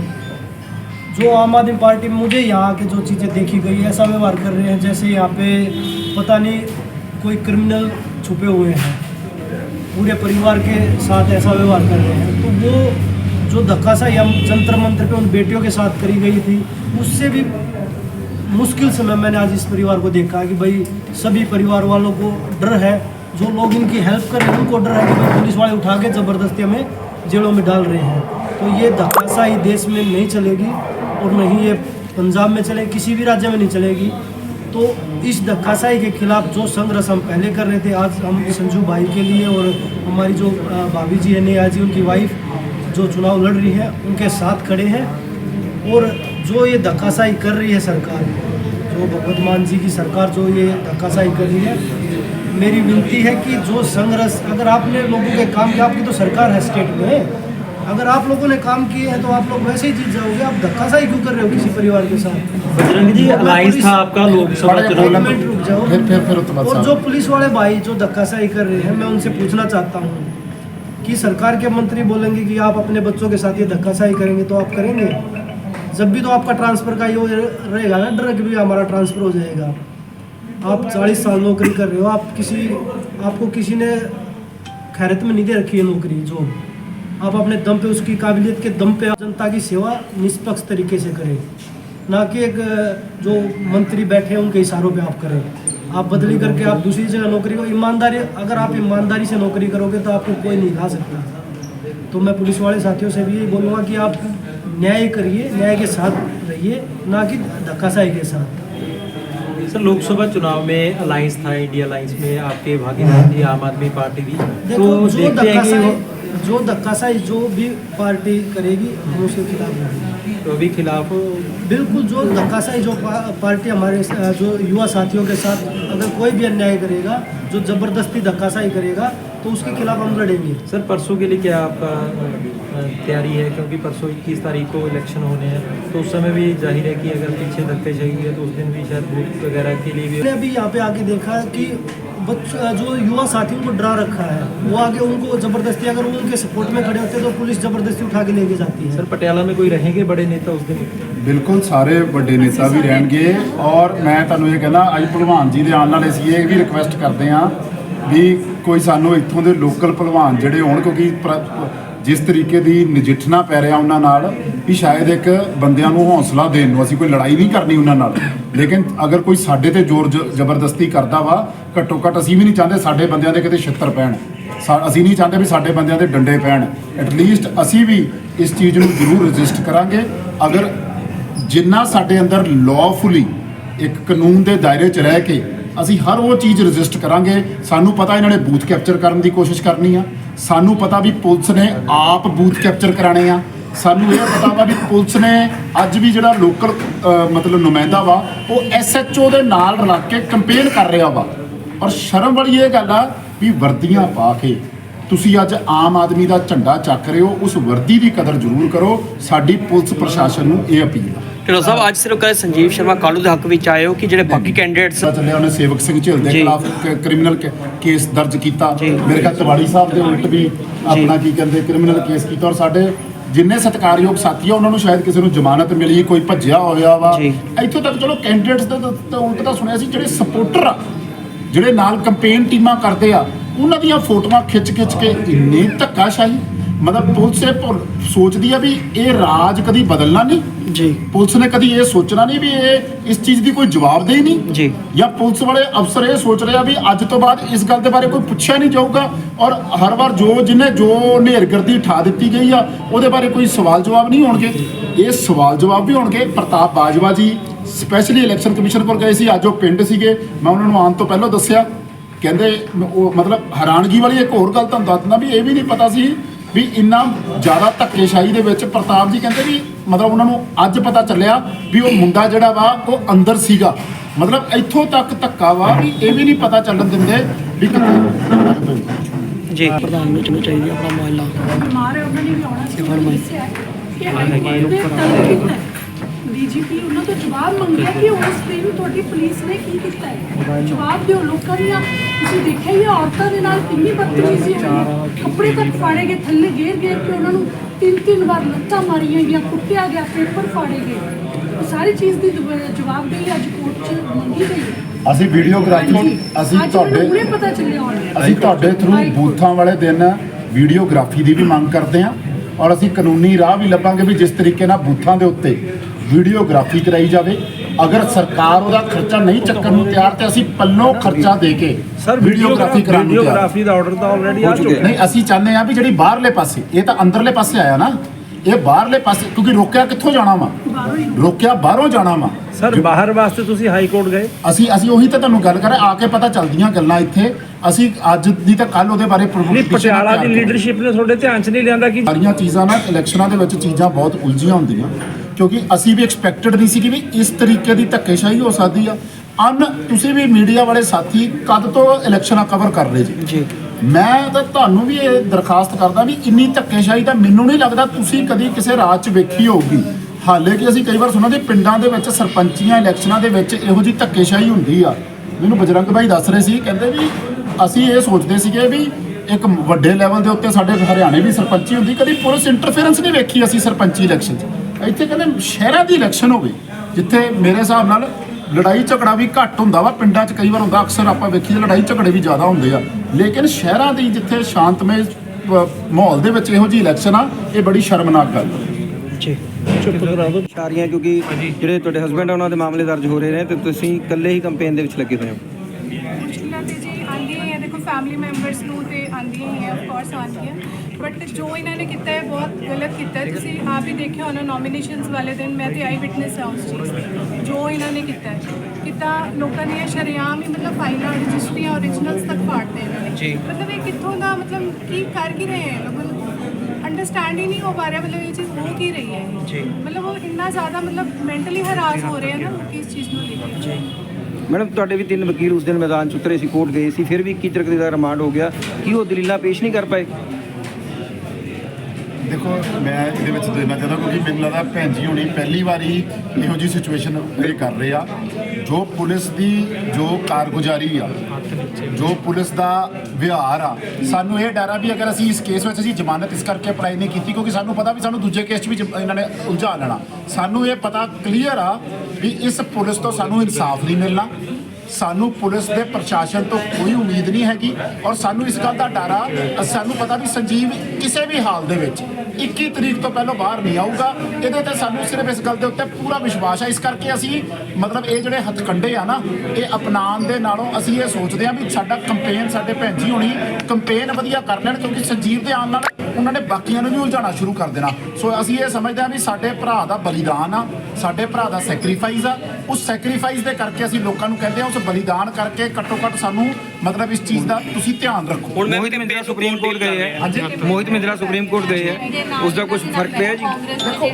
जो आम आदमी पार्टी में मुझे यहाँ के जो चीज़ें देखी गई, ऐसा व्यवहार कर रहे हैं, जैसे यहाँ पे पता नहीं कोई क्रिमिनल छुपे हुए हैं। पूरे परिवार के साथ ऐसा व्यवहार कर रहे हैं। तो वो जो धक्काशाही हम जंतर मंत्र पे उन बेटियों के साथ करी गई थी, उससे भी मुश्किल समय मैंने आज इस परिवार को देखा कि भाई सभी परिवार वालों को डर है। जो लोग इनकी हेल्प कर रहे हैं, उनको डर है कि पुलिस वाले उठा के ज़बरदस्ती हमें जेलों में डाल रहे हैं। तो ये धक्काशाही देश में नहीं चलेगी और नहीं ये पंजाब में चले किसी भी राज्य में नहीं चलेगी। तो इस धक्काशाही के खिलाफ जो संघर्ष हम पहले कर रहे थे, आज हम संजू भाई के लिए और हमारी जो भाभी जी है नेहा जी उनकी वाइफ जो चुनाव लड़ रही है, उनके साथ खड़े हैं और जो ये धक्काशाही कर रही है सरकार, जो भगवत मान जी की सरकार जो ये धक्काशाही कर रही है, मेरी विनती है कि जो संघर्ष अगर आपने लोगों के काम किया, आपकी तो सरकार है स्टेट में। अगर आप लोगों ने काम किए हैं तो आप लोग वैसे ही जीत जाओगे। आप धक्काशाही क्यों कर रहे हो किसी परिवार के साथ? बजरंग जी अलायंस था आपका लोकसभा चुनाव बोलन- रुक जाओ। फिर फिर फिर उत्तम और जो पुलिस वाले भाई जो धक्काशाही कर रहे हैं मैं उनसे पूछना चाहता हूँ कि सरकार के मंत्री बोलेंगे कि आप अपने बच्चों के साथ ये धक्काशाही करेंगे तो आप करेंगे? जब भी तो आपका ट्रांसफ़र का ये रहेगा ना ड्रग भी हमारा ट्रांसफ़र हो जाएगा। आप चालीस साल नौकरी कर रहे हो आप किसी आपको किसी ने खैरत में नहीं दे रखी है नौकरी जो आप अपने दम पे उसकी काबिलियत के दम पे जनता की सेवा निष्पक्ष तरीके से करें। ना कि एक जो मंत्री बैठे हैं उनके इशारों पे आप करें। आप बदली करके आप दूसरी जगह नौकरी को ईमानदारी अगर आप ईमानदारी से नौकरी करोगे तो आपको कोई नहीं ला सकता। तो मैं पुलिस वाले साथियों से भी यही बोलूँगा कि आप न्याय करिए न्याय के साथ रहिए ना कि धक्काशाही के साथ। सर लोकसभा चुनाव में अलायंस था इंडिया अलायंस में आपके भागीदार थी आम आदमी पार्टी भी तो देखते हैं कि जो धक्काशाही जो भी पार्टी करेगी हम उसके खिलाफ रहेंगे तो अभी खिलाफ हो? बिल्कुल जो धक्काशाही जो पार्टी हमारे जो युवा साथियों के साथ अगर कोई भी अन्याय करेगा जो ज़बरदस्ती धक्काशाही करेगा तो उसके खिलाफ हम लड़ेंगे। सर परसों के लिए क्या आपका तैयारी है? क्योंकि परसों इक्कीस तारीख को इलेक्शन होने हैं तो उस समय भी ज़ाहिर है कि अगर पीछे धक्के चाहिए तो उस दिन भी शायद बूथ वगैरह के लिए भी मैंने अभी यहाँ पे आके देखा कि बच्चों जो युवा साथियों को डरा रखा है वो आगे उनको जबरदस्ती अगर वो उनके सपोर्ट में खड़े होते तो पुलिस जबरदस्ती उठा के लेके जाती है सर पटियाला में कोई रहेंगे बड़े नेता उस दिन ਬਿਲਕੁਲ ਸਾਰੇ ਵੱਡੇ ਨੇਤਾ ਵੀ ਰਹਿਣਗੇ ਔਰ ਮੈਂ ਤੁਹਾਨੂੰ ਇਹ ਕਹਿੰਦਾ ਅੱਜ ਭਲਵਾਨ ਜੀ ਦੇ ਆਉਣ ਨਾਲ ਅਸੀਂ ਇਹ ਵੀ ਰਿਕੁਐਸਟ ਕਰਦੇ ਹਾਂ ਵੀ ਕੋਈ ਸਾਨੂੰ ਇੱਥੋਂ ਦੇ ਲੋਕਲ ਭਲਵਾਨ ਜਿਹੜੇ ਹੋਣ ਕਿਉਂਕਿ ਪ੍ਰ- ਜਿਸ ਤਰੀਕੇ ਦੀ ਨਜਿੱਠਣਾ ਪੈ ਰਿਹਾ ਉਹਨਾਂ ਨਾਲ, ਵੀ ਸ਼ਾਇਦ ਇੱਕ ਬੰਦਿਆਂ ਨੂੰ ਹੌਸਲਾ ਦੇਣ ਨੂੰ ਅਸੀਂ ਕੋਈ ਲੜਾਈ ਨਹੀਂ ਕਰਨੀ ਉਹਨਾਂ ਨਾਲ। ਲੇਕਿਨ ਅਗਰ ਕੋਈ ਸਾਡੇ ਤੇ ਜ਼ੋਰ ਜ- ਜ਼ਬਰਦਸਤੀ ਕਰਦਾ ਵਾ ਘੱਟੋ ਘੱਟ ਅਸੀਂ ਵੀ ਨਹੀਂ ਚਾਹੁੰਦੇ ਸਾਡੇ ਬੰਦਿਆਂ ਦੇ ਕਿਤੇ ਛਿੱਤਰ ਪੈਣ। ਸਾ- ਅਸੀਂ ਨਹੀਂ ਚਾਹੁੰਦੇ ਵੀ ਸਾਡੇ ਬੰਦਿਆਂ ਦੇ ਡੰਡੇ ਪੈਣ। ਐਟਲੀਸਟ ਅਸੀਂ ਵੀ ਇਸ ਚੀਜ਼ ਨੂੰ ਜ਼ਰੂਰ ਰਜਿਸਟ ਕਰਾਂਗੇ। ਅਗਰ ਜਿੰਨਾ ਸਾਡੇ ਅੰਦਰ ਲਾਫੁਲੀ ਇੱਕ ਕਾਨੂੰਨ ਦੇ ਦਾਇਰੇ 'ਚ ਰਹਿ ਕੇ ਅਸੀਂ ਹਰ ਉਹ ਚੀਜ਼ ਰਜਿਸਟ ਕਰਾਂਗੇ, ਸਾਨੂੰ ਪਤਾ ਇਹਨਾਂ ਨੇ ਬੂਥ ਕੈਪਚਰ ਕਰਨ ਦੀ ਕੋਸ਼ਿਸ਼ ਕਰਨੀ ਆ। ਸਾਨੂੰ ਪਤਾ ਵੀ ਪੁਲਿਸ ਨੇ ਆਪ ਬੂਥ ਕੈਪਚਰ ਕਰਾਣੇ ਆ। ਸਾਨੂੰ ਇਹ ਪਤਾ ਵਾ ਵੀ ਪੁਲਿਸ ਨੇ ਅੱਜ ਵੀ ਜਿਹੜਾ ਲੋਕਲ ਮਤਲਬ ਨੁਮਾਇੰਦਾ ਵਾ, ਉਹ ਐਸਐਚਓ ਦੇ ਨਾਲ ਰਲ ਕੇ ਕੰਪੇਨ ਕਰ ਰਿਹਾ ਵਾ। ਔਰ ਸ਼ਰਮ ਵਾਲੀ ਇਹ ਗੱਲ ਆ ਵੀ ਵਰਦੀਆਂ ਪਾ ਕੇ ਤੁਸੀਂ ਅੱਜ ਆਮ ਆਦਮੀ ਦਾ ਝੰਡਾ ਚੱਕ ਰਹੇ ਹੋ, ਉਸ ਵਰਦੀ ਦੀ ਕਦਰ ਜ਼ਰੂਰ ਕਰੋ। ਸਾਡੀ ਪੁਲਿਸ ਪ੍ਰਸ਼ਾਸਨ ਨੂੰ ਇਹ ਅਪੀਲ ਆ। ਢਿੱਲੋਂ ਸਾਹਿਬ ਅੱਜ ਸਿਰਫ ਕਦੇ ਸੰਜੀਵ ਸ਼ਰਮਾ ਕਾਲੂ ਦੇ ਹੱਕ ਵਿੱਚ ਆਏ ਹੋ ਕਿ ਜਿਹੜੇ ਬਾਕੀ ਕੈਂਡੀਡੇਟਸ ਚੱਲਿਆ ਉਹਨੇ ਸੇਵਕ ਸਿੰਘ ਝਿੱਲ ਦੇ ਜੀ। ਖਿਲਾਫ ਕ੍ਰਿਮੀਨਲ ਕੇਸ ਦਰਜ ਕੀਤਾ। ਜੀ। ਮੇਰੇ ਖਿਆਲ ਤਿਵਾੜੀ ਸਾਹਿਬ ਦੇ ਉਲਟ ਵੀ ਆਪਣਾ ਕੀ ਕਹਿੰਦੇ ਕ੍ਰਿਮੀਨਲ ਕੇਸ ਕੀਤਾ। ਔਰ ਸਾਡੇ ਜਿੰਨੇ ਸਤਿਕਾਰਯੋਗ ਸਾਥੀ ਆ ਉਹਨਾਂ ਨੂੰ ਸ਼ਾਇਦ ਕਿਸੇ ਨੂੰ ਜ਼ਮਾਨਤ ਮਿਲੀ ਕੋਈ ਭੱਜਿਆ ਹੋਇਆ ਵਾ। ਜੀ। ਇੱਥੋਂ ਤੱਕ ਚਲੋ ਕੈਂਡੀਡੇਟਸ ਦਾ ਤਾਂ- ਤਾਂ ਉਲਟ ਤਾਂ ਸੁਣਿਆ ਸੀ ਜਿਹੜੇ ਸਪੋਰਟਰ ਆ ਜਿਹੜੇ ਨਾਲ ਕੰਪੇਨ ਟੀਮਾਂ ਕਰਦੇ ਆ ਉਹਨਾਂ ਦੀਆਂ ਫੋਟੋਆਂ ਖਿੱਚ ਖਿੱਚ ਕੇ ਇੰਨੀ ਧੱਕਾਸ਼ਾਹੀ। ਮਤਲਬ ਪੁਲਿਸ ਇਹ ਭੁੱਲ- ਸੋਚਦੀ ਆ ਵੀ ਇਹ ਰਾਜ ਕਦੀ ਬਦਲਣਾ ਨਹੀਂ। ਜੀ। ਪੁਲਿਸ ਨੇ ਕਦੀ ਇਹ ਸੋਚਣਾ ਨਹੀਂ ਵੀ ਇਹ ਇਸ ਚੀਜ਼ ਦੀ ਕੋਈ ਜਵਾਬਦੇਹੀ ਨਹੀਂ? ਜੀ। ਜਾਂ ਪੁਲਿਸ ਵਾਲੇ ਅਫਸਰ ਇਹ ਸੋਚ ਰਹੇ ਵੀ ਅੱਜ ਤੋਂ ਬਾਅਦ ਇਸ ਗੱਲ ਦੇ ਬਾਰੇ ਕੋਈ ਪੁੱਛਿਆ ਨਹੀਂ ਜਾਊਗਾ? ਔਰ ਹਰ ਵਾਰ ਜੋ ਜਿਹਨੇ ਜੋ ਨੇਰਗਰਦੀ ਠਾ ਦਿੱਤੀ ਗਈ ਆ ਉਹਦੇ ਬਾਰੇ ਕੋਈ ਸਵਾਲ ਜਵਾਬ ਨਹੀਂ ਹੋਣਗੇ? ਇਹ ਸਵਾਲ ਜਵਾਬ ਵੀ ਹੋਣਗੇ। ਪ੍ਰਤਾਪ ਬਾਜਵਾ ਜੀ ਸਪੈਸ਼ਲੀ ਇਲੈਕਸ਼ਨ ਕਮਿਸ਼ਨ ਕੋਲ ਗਏ ਸੀ ਅੱਜ ਉਹ ਪਿੰਡ ਸੀਗੇ। ਮੈਂ ਉਹਨਾਂ ਨੂੰ ਆਉਣ ਤੋਂ ਪਹਿਲਾਂ ਦੱਸਿਆ। ਕਹਿੰਦੇ ਉਹ ਮਤਲਬ ਹੈਰਾਨਗੀ ਵਾਲੀ ਇੱਕ ਹੋਰ ਗੱਲ ਤੁਹਾਨੂੰ ਦੱਸ ਦਿੰਦਾ ਵੀ ਇਹ ਵੀ ਨਹੀਂ ਪਤਾ ਸੀ ਵੀ ਇੰਨਾ ਜ਼ਿਆਦਾ ਧੱਕੇਸ਼ਾਹੀ ਦੇ ਵਿੱਚ ਪ੍ਰਤਾਪ ਜੀ ਕਹਿੰਦੇ ਵੀ ਮਤਲਬ ਉਹਨਾਂ ਨੂੰ ਅੱਜ ਪਤਾ ਚੱਲਿਆ ਵੀ ਉਹ ਮੁੰਡਾ ਜਿਹੜਾ ਵਾ ਉਹ ਅੰਦਰ ਸੀਗਾ। ਮਤਲਬ ਇੱਥੋਂ ਤੱਕ ਧੱਕਾ ਵਾ ਵੀ ਇਹ ਵੀ ਨਹੀਂ ਪਤਾ ਚੱਲਣ ਦਿੰਦੇ ਵੀ ਜੀ। ਪ੍ਰਧਾਨ ਨੂੰ ਚਲੋ ਚਾਹੀਦੀ ਆਪਣਾ ਮੋਬਾਈਲ ਲਾ। ਮਾਰੇ ਉਹਨਾਂ ਨੇ ਵੀ ਆਉਣਾ ਸੀ ਫਰਮਾਈ। ਡੀਜੀਪੀ ਉਹਨਾਂ ਤੋਂ ਜਵਾਬ ਮੰਗਿਆ ਕਿ ਉਸ ਦਿਨ ਤੁਹਾਡੀ ਪੁਲਿਸ ਨੇ ਕੀ ਕੀਤਾ ਹੈ? ਜਵਾਬ ਦਿਓ ਲੋਕਾਂ ਦੀਆਂ ਤੁਸੀਂ ਦੇਖਿਆ ਹੀ ਹੈ ਔਰਤਾਂ ਦੇ ਨਾਲ ਕਿੰਨੀ ਬਦਤਮੀਜ਼ੀ ਹੋਈ ਹੈ। ਕੱਪੜੇ ਤੱਕ ਫਾੜੇ ਗਏ ਥੱਲੇ ਗੇਰ ਗੇਰ ਕੇ ਉਹਨਾਂ ਨੂੰ ਤਿੰਨ ਤਿੰਨ ਵਾਰ ਲੱਤਾਂ ਮਾਰੀਆਂ ਗਈਆਂ ਕੁੱਟਿਆ ਗਿਆ ਪੇਪਰ ਫਾੜੇ ਗਏ। ਸਾਰੀ ਚੀਜ਼ ਦੀ ਜਵ- ਜਵਾਬਦੇਹੀ ਅੱਜ ਕੋਰਟ 'ਚ ਮੰਗੀ ਗਈ ਹੈ। ਅਸੀਂ ਵੀਡੀਓਗ੍ਰਾਫੀ। ਅਸੀਂ ਤੁਹਾਡੇ ਪਤਾ ਚੱਲਿਆ ਹੁਣ। ਅਸੀਂ ਤੁਹਾਡੇ ਥਰੂ ਬੂਥਾਂ ਵਾਲੇ ਦਿਨ ਵੀਡੀਓਗ੍ਰਾਫੀ ਦੀ ਵੀ ਮੰਗ ਕਰਦੇ ਹਾਂ ਔਰ ਅਸੀਂ ਕਾਨੂੰਨੀ ਰਾਹ ਵੀ ਲੱਭਾਂਗੇ ਵੀ ਜਿਸ ਤਰੀਕੇ ਨਾਲ ਬੂਥਾਂ ਦੇ ਉੱਤੇ ਵੀਡੀਓਗ੍ਰਾਫੀ ਕਰਾਈ ਜਾਵੇ। ਅਗਰ ਸਰਕਾਰ ਉਹਦਾ ਖਰਚਾ ਨਹੀਂ ਚੱਕਣ ਨੂੰ ਤਿਆਰ ਤੇ ਅਸੀਂ ਪੱਲੋਂ ਖਰਚਾ ਦੇ ਕੇ ਸਰ ਵੀਡੀਓਗ੍ਰਾਫੀ ਕਰਾਉਣ ਨੂੰ ਤਿਆਰ। ਵੀਡੀਓਗ੍ਰਾਫੀ ਦਾ ਆਰਡਰ ਤਾਂ ਆਲਰੇਡੀ ਆ ਚੁੱਕਾ ਹੈ ਨਹੀਂ ਅਸੀਂ ਚਾਹੁੰਦੇ ਹਾਂ ਵੀ ਜਿਹੜੀ ਬਾਹਰਲੇ ਪਾਸੇ ਇਹ ਤਾਂ ਅੰਦਰਲੇ ਪਾਸੇ ਆਇਆ ਨਾ। ਇਹ ਬਾਹਰਲੇ ਪਾਸੇ ਕਿਉਂਕਿ ਰੋਕਿਆ ਕਿੱਥੋਂ ਜਾਣਾ ਵਾ? ਰੋਕਿਆ ਬਾਹਰੋਂ ਜਾਣਾ ਵਾ। ਸਰ ਬਾਹਰ ਵਾਸਤੇ ਤੁਸੀਂ ਹਾਈ ਕੋਰਟ ਗਏ? ਅਸੀਂ ਅਸੀਂ ਉਹੀ ਤਾਂ ਤੁਹਾਨੂੰ ਗੱਲ ਕਰ ਰਹੇ ਆ ਕੇ ਪਤਾ ਚੱਲਦੀਆਂ ਗੱਲਾਂ ਇੱਥੇ। ਅਸੀਂ ਅੱਜ ਦੀ ਤਾਂ ਕੱਲ ਉਹਦੇ ਬਾਰੇ ਨਹੀਂ ਪਟਿਆਲਾ ਦੀ ਲੀਡਰਸ਼ਿਪ ਨੇ ਤੁਹਾਡੇ ਧਿਆਨ 'ਚ ਨਹੀਂ ਲਿਆਂਦਾ ਕਿ ਸਾਰੀਆਂ ਚੀਜ਼ਾਂ ਨਾ ਇਲੈਕਸ਼ਨਾਂ ਦੇ ਵਿੱਚ ਚੀਜ਼ਾਂ ਬਹੁਤ ਉਲਝੀਆਂ ਹੁੰਦੀਆਂ। ਕਿਉਂਕਿ ਅਸੀਂ ਵੀ ਐਕਸਪੈਕਟਡ ਨਹੀਂ ਸੀ ਕਿ ਵੀ ਇਸ ਤਰੀਕੇ ਦੀ ਧੱਕੇਸ਼ਾਹੀ ਹੋ ਸਕਦੀ ਆ। ਅਨ ਤੁਸੀਂ ਵੀ ਮੀਡੀਆ ਵਾਲੇ ਸਾਥੀ ਕਦ ਤੋਂ ਇਲੈਕਸ਼ਨਾਂ ਕਵਰ ਕਰ ਰਹੇ ਜੀ? ਜੀ। ਮੈਂ ਤਾਂ ਤੁਹਾਨੂੰ ਵੀ ਇਹ ਦਰਖਾਸਤ ਕਰਦਾ ਵੀ ਇੰਨੀ ਧੱਕੇਸ਼ਾਹੀ ਤਾਂ ਮੈਨੂੰ ਨਹੀਂ ਲੱਗਦਾ ਤੁਸੀਂ ਕਦੀ ਕਿਸੇ ਰਾਜ 'ਚ ਵੇਖੀ ਹੋਊਗੀ। ਹਾਲੇ ਕਿ ਅਸੀਂ ਕਈ ਵਾਰ ਸੁਣਦੇ ਪਿੰਡਾਂ ਦੇ ਵਿੱਚ ਸਰਪੰਚੀਆਂ ਇਲੈਕਸ਼ਨਾਂ ਦੇ ਵਿੱਚ ਇਹੋ ਜਿਹੀ ਧੱਕੇਸ਼ਾਹੀ ਹੁੰਦੀ ਆ। ਮੈਨੂੰ ਬਜਰੰਗ ਭਾਈ ਦੱਸ ਰਹੇ ਸੀ ਕਹਿੰਦੇ ਵੀ ਅਸੀਂ ਇਹ ਸੋਚਦੇ ਸੀਗੇ ਵੀ ਇੱਕ ਵੱਡੇ ਲੈਵਲ ਦੇ ਉੱਤੇ ਸਾਡੇ ਹਰਿਆਣੇ ਵੀ ਸਰਪੰਚੀ ਹੁੰਦੀ ਕਦੀ ਪੁਲਿਸ ਇੰਟਰਫੇਰੈਂਸ ਨਹੀਂ ਵੇਖੀ ਅਸੀਂ ਸਰਪੰਚੀ ਇਲੈਕਸ਼ਨ 'ਚ। ਇੱਥੇ ਕਹਿੰਦੇ ਸ਼ਹਿਰਾਂ ਦੀ ਇਲੈਕਸ਼ਨ ਹੋਵੇ ਜਿੱਥੇ ਮੇਰੇ ਹਿਸਾਬ ਨਾਲ ਲੜਾਈ ਝਗੜਾ ਵੀ ਘੱਟ ਹੁੰਦਾ ਵਾ ਪਿੰਡਾਂ 'ਚ ਕਈ ਵਾਰ ਹੁੰਦਾ ਅਕਸਰ ਆਪਾਂ ਵੇਖੀਏ ਲੜਾਈ ਝਗੜੇ ਵੀ ਜ਼ਿਆਦਾ ਹੁੰਦੇ ਆ। ਲੇਕਿਨ ਸ਼ਹਿਰਾਂ ਦੀ ਜਿੱਥੇ ਸ਼ਾਂਤਮਈ ਮਾਹੌਲ ਦੇ ਵਿੱਚ ਇਹੋ ਜਿਹੀ ਇਲੈਕਸ਼ਨ ਆ ਇਹ ਬੜੀ ਸ਼ਰਮਨਾਕ ਗੱਲ ਹੈ ਜੀ। ਚੁੱਪ ਕਰਾ ਦਿਓ। ਸਾਰੀਆਂ ਕਿਉਂਕਿ ਜਿਹੜੇ ਤੁਹਾਡੇ ਹਸਬੰਡ ਆ ਉਹਨਾਂ ਦੇ ਮਾਮਲੇ ਦਰਜ ਹੋ ਰਹੇ ਨੇ ਤੇ ਤੁਸੀਂ ਇਕੱਲੇ ਹੀ ਕੰਪੇਨ ਦੇ ਵਿੱਚ ਲੱਗੇ ਹੋਏ ਹੋ। ਮੁਸ਼ਕਿਲਾਂ ਤੇ ਜੀ ਆਉਂਦੀਆਂ ਹੀ ਹੈ ਦੇਖੋ ਫੈਮਿਲੀ ਮੈਂਬਰਸ ਨੂੰ ਤੇ ਆਉਂਦੀਆਂ ਹੀ ਹੈ ਆਫ ਕੋਰਸ ਆਉਂਦੀਆਂ। ਬਟ ਜੋ ਇਹਨਾਂ ਨੇ ਕੀਤਾ ਹੈ ਬਹੁਤ ਗਲਤ ਕੀਤਾ ਹੈ ਤੁਸੀਂ ਆਪ ਹੀ ਦੇਖਿਆ ਹੋਣਾ ਨੋਮੀਨੇਸ਼ਨਸ ਵਾਲੇ ਦਿਨ ਮੈਂ ਤੇ ਆਈ ਵਿਟਨੈਸ ਹਾਂ ਉਸ ਚੀਜ਼ ਦੀ ਜੋ ਇਹਨਾਂ ਨੇ ਕੀਤਾ ਹੈ ਕਿਤਾ ਲੋਕਾਂ ਦੀਆਂ ਸ਼ਰੇਆਮ ਹੀ ਮਤਲਬ ਫਾਈਲਾਂ ਰਜਿਸਟਰੀਆਂ ਓਰੀਜਨਲਸ ਤੱਕ ਫਾੜਦੇ ਇਹਨਾਂ ਨੇ ਜੀ। ਮਤਲਬ ਇਹ ਕਿੱਥੋਂ ਦਾ ਮਤਲਬ ਕੀ ਕਰ ਕੀ ਰਹੇ ਹੈ ਲੋਕ ਮਤਲਬ ਅੰਡਰਸਟੈਂਡ ਹੀ ਨਹੀਂ ਹੋ ਪਾ ਰਿਹਾ ਮਤਲਬ ਇਹ ਚੀਜ਼ ਹੋ ਕੀ ਰਹੀ ਹੈ ਜੀ। ਮਤਲਬ ਉਹ ਇੰਨਾ ਜ਼ਿਆਦਾ ਮਤਲਬ ਮੈਂਟਲੀ ਹਰਾਸ ਹੋ ਰਹੇ ਹੈ ਨਾ ਲੋਕ ਇਸ ਚੀਜ਼ ਨੂੰ ਲੈ ਕੇ ਮੈਡਮ ਤੁਹਾਡੇ ਵੀ ਤਿੰਨ ਵਕੀਲ ਉਸ ਦਿਨ ਮੈਦਾਨ 'ਚ ਉਤਰੇ ਸੀ ਕੋਰਟ ਗਏ ਸੀ ਫਿਰ ਵੀ 21 ਤਰੀਕ ਦਾ ਰਿਮਾਂਡ ਹੋ ਗਿਆ ਕੀ ਉਹ ਦਲੀਲਾਂ ਪੇਸ਼ ਨਹੀਂ ਕਰ ਪਾਏ ਦੇਖੋ, ਮੈਂ ਇਹਦੇ ਵਿੱਚ ਦੇਣਾ ਚਾਹੁੰਦਾ ਕਿਉਂਕਿ ਮੈਨੂੰ ਲੱਗਦਾ ਭੈਣ ਜੀ ਹੋਣੀ ਪਹਿਲੀ ਵਾਰੀ ਇਹੋ ਜਿਹੀ ਸਿਚੁਏਸ਼ਨ ਇਹ ਕਰ ਰਹੇ ਆ। ਜੋ ਪੁਲਿਸ ਦੀ ਜੋ ਕਾਰਗੁਜ਼ਾਰੀ ਆ, ਜੋ ਪੁਲਿਸ ਦਾ ਵਿਹਾਰ ਆ, ਸਾਨੂੰ ਇਹ ਡਰ ਆ ਵੀ ਅਗਰ ਅਸੀਂ ਇਸ ਕੇਸ ਵਿੱਚ ਅਸੀਂ ਜ਼ਮਾਨਤ ਇਸ ਕਰਕੇ ਅਪਲਾਈ ਨਹੀਂ ਕੀਤੀ ਕਿਉਂਕਿ ਸਾਨੂੰ ਪਤਾ ਵੀ ਸਾਨੂੰ ਦੂਜੇ ਕੇਸ 'ਚ ਵੀ ਇਹਨਾਂ ਨੇ ਉਲਝਾ ਲੈਣਾ। ਸਾਨੂੰ ਇਹ ਪਤਾ ਕਲੀਅਰ ਆ ਵੀ ਇਸ ਪੁਲਿਸ ਤੋਂ ਸਾਨੂੰ ਇਨਸਾਫ ਨਹੀਂ ਮਿਲਣਾ। ਸਾਨੂੰ ਪੁਲਿਸ ਦੇ ਪ੍ਰਸ਼ਾਸਨ ਤੋਂ ਕੋਈ ਉਮੀਦ ਨਹੀਂ ਹੈਗੀ ਔਰ ਸਾਨੂੰ ਇਸ ਗੱਲ ਦਾ ਡਰ ਆ। ਸਾਨੂੰ ਪਤਾ ਵੀ ਸੰਜੀਵ ਕਿਸੇ ਵੀ ਹਾਲ ਦੇ ਵਿੱਚ 21 ਤਰੀਕ ਤੋਂ ਪਹਿਲਾਂ ਬਾਹਰ ਨਹੀਂ ਆਊਗਾ। ਇਹਦੇ ਤੇ ਸਾਨੂੰ ਸਿਰਫ ਇਸ ਗੱਲ ਦੇ ਉੱਤੇ ਪੂਰਾ ਵਿਸ਼ਵਾਸ ਹੈ ਇਸ ਕਰਕੇ ਅਸੀਂ ਮਤਲਬ ਇਹ ਜਿਹੜੇ ਹੱਥਕੰਡੇ ਆ ਨਾ, ਇਹ ਅਪਣਾਉਣ ਦੇ ਨਾਲੋਂ ਅਸੀਂ ਇਹ ਸੋਚਦੇ ਆ ਵੀ ਸਾਡਾ ਕੰਪੇਨ ਸਾਡੇ ਭੈਣ ਜੀ ਹੋਣੀ ਕੰਪੇਨ ਵਧੀਆ ਕਰ ਲੈਣ ਕਿਉਂਕਿ ਸੰਜੀਵ ਦੇ ਆਉਣ ਨਾਲ ਉਹਨਾਂ ਨੇ ਬਾਕੀਆਂ ਨੂੰ ਵੀ ਉਲਝਾਉਣਾ ਸ਼ੁਰੂ ਕਰ ਦੇਣਾ। ਸੋ ਅਸੀਂ ਇਹ ਸਮਝਦੇ ਆ ਵੀ ਸਾਡੇ ਭਰਾ ਦਾ ਬਲੀਦਾਨ ਆ ਸਾਡੇ ਭਰਾ ਦਾ ਸੈਕਰੀਫਾਈਸ ਆ। ਉਸ ਸੈਕਰੀਫਾਈਸ ਦੇ ਕਰਕੇ ਅਸੀਂ ਲੋਕਾਂ ਨੂੰ ਕਹਿੰਦੇ ਆ ਉਸ ਬਲੀਦਾਨ ਕਰਕੇ ਘੱਟੋ ਘੱਟ ਸਾਨੂੰ ਮਤਲਬ ਇਸ ਚੀਜ਼ ਦਾ ਤੁਸੀਂ ਧਿਆਨ ਰੱਖੋ। ਮੋਹਿਤ ਮਿੰਦਰਾ ਸੁਪਰੀਮ ਕੋਰਟ ਗਏ ਹੈ ਹਾਂਜੀ। ਮੋਹਿਤ ਮਿੰਦਰਾ ਸੁਪਰੀਮ ਕੋਰਟ ਗਏ ਹੈ ਉਸ ਦਾ ਕੁਝ ਫ਼ਰਕ ਪਿਆ ਜੀ? ਦੇਖੋ,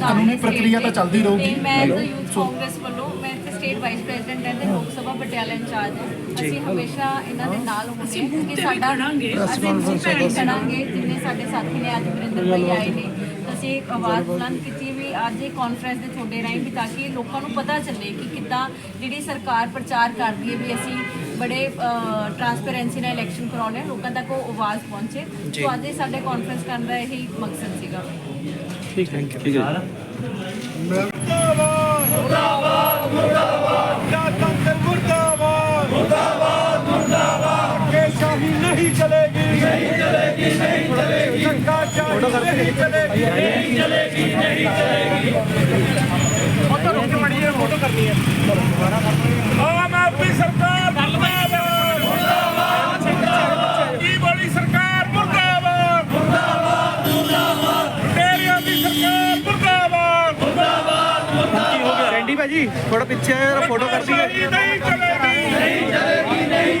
ਕਾਨੂੰਨੀ ਪ੍ਰਕਿਰਿਆ ਤਾਂ ਚੱਲਦੀ ਰਹੂਗੀ। ਮੈਂ ਐਜ਼ ਯੂਥ ਕਾਂਗਰਸ ਵੱਲੋਂ ਮੈਂ ਇੱਥੇ ਸਟੇਟ ਵਾਈਸ ਪ੍ਰੈਜ਼ੀਡੈਂਟ ਹਾਂ ਤੇ ਲੋਕ ਸਭਾ ਪਟਿਆਲਾ ਇੰਚਾਰਜ ਹਾਂ। ਅਸੀਂ ਹਮੇਸ਼ਾ ਇਹਨਾਂ ਦੇ ਨਾਲ ਹੁੰਦੇ ਹਾਂ ਕਿ ਸਾਡਾ ਅਸੀਂ ਭੈਣ ਕਰਾਂਗੇ ਜਿੰਨੇ ਸਾਡੇ ਸਾਥੀ ਨੇ ਅੱਜ ਵਰਿੰਦਰ ਭਾਈ ਆਏ ਨੇ ਅਸੀਂ ਇੱਕ ਆਵਾਜ਼ ਬੁਲੰਦ ਕੀਤੀ ਵੀ ਅੱਜ ਇਹ ਕਾਨਫਰੰਸ ਦੇ ਤੁਹਾਡੇ ਰਾਹੀਂ ਵੀ ਤਾਂ ਕਿ ਲੋਕਾਂ ਨੂੰ ਪਤਾ ਚੱਲੇ ਕਿ ਕਿੱਦਾਂ ਜਿਹੜੀ ਸਰਕਾਰ ਪ੍ਰਚਾਰ ਕਰਦੀ ਹੈ ਵੀ ਅਸੀਂ ਬੜੇ ਟਰਾਂਸਪੇਰੈਂਸੀ ਨਾਲ ਇਲੈਕਸ਼ਨ ਕਰਾਉਣੇ ਆ ਲੋਕਾਂ ਤੱਕ ਉਹ ਆਵਾਜ਼ ਪਹੁੰਚੇ। ਸੋ ਅੱਜ ਇਹ ਸਾਡੇ ਕਾਨਫਰੰਸ ਕਰਨ ਦਾ ਇਹੀ ਮਕਸਦ ਸੀਗਾ। ਠੀਕ ਥੈਂਕ ਯੂ ਠੀਕ ਹੈ। ਜੀ। ਆਮ ਆਦਮੀ ਸਰਕਾਰ ਮੁਰਦਾਬਾਦ ਮੁਰਦਾਬਾਦ ਕੀ ਬੋਲੀ ਸਰਕਾਰ ਮੁਰਦਾਬਾਦ ਮੁਰਦਾਬਾਦ ਮੁਰਦਾਬਾਦ ਡੇਰਿਆਂ ਦੀ ਸਰਕਾਰ ਮੁਰਦਾਬਾਦ ਰੈਂਡੀ ਭਾਜੀ ਥੋੜਾ ਪਿੱਛੇ ਆਇਆ ਜਰਾ ਫੋਟੋ ਕਰ ਦਈਏ ਨਹੀਂ ਚਲੇਗੀ ਨਹੀਂ